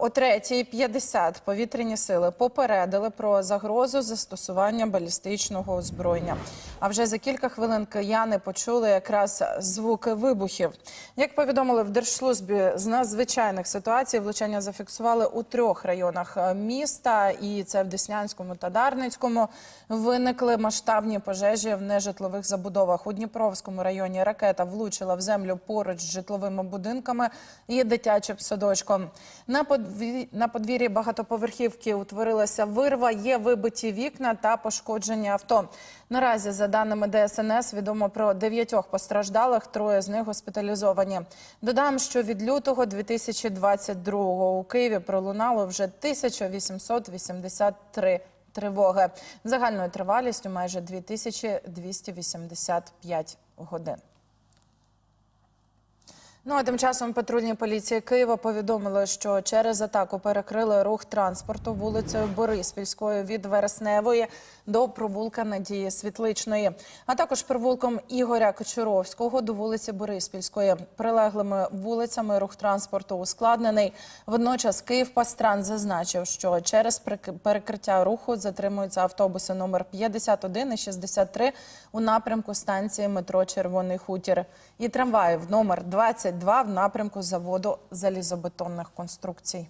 О 3.50 повітряні сили попередили про загрозу застосування балістичного озброєння. А вже за кілька хвилин кияни почули якраз звуки вибухів. Як повідомили в Держслужбі з надзвичайних ситуацій, влучання зафіксували у трьох районах міста, і це в Деснянському та Дарницькому. Виникли масштабні пожежі в нежитлових забудовах. У Дніпровському районі ракета влучила в землю поруч з житловими будинками і дитячим садочком. На на подвір'ї багатоповерхівки утворилася вирва, є вибиті вікна та пошкоджені авто. Наразі, за даними ДСНС, відомо про дев'ятьох постраждалих, троє з них госпіталізовані. Додам, що від лютого 2022 у Києві пролунало вже 1883 тривоги загальною тривалістю майже 2285 годин. Ну а тим часом патрульні поліції Києва повідомили, що через атаку перекрили рух транспорту вулицею Бориспільською від Вересневої до провулка Надії Світличної, а також провулком Ігоря Кочуровського до вулиці Бориспільської. Прилеглими вулицями рух транспорту ускладнений. Водночас Київ-Пастран зазначив, що через перекриття руху затримуються автобуси номер 51 і 63 у напрямку станції метро Червоний Хутір і трамваїв номер 22 в напрямку заводу залізобетонних конструкцій.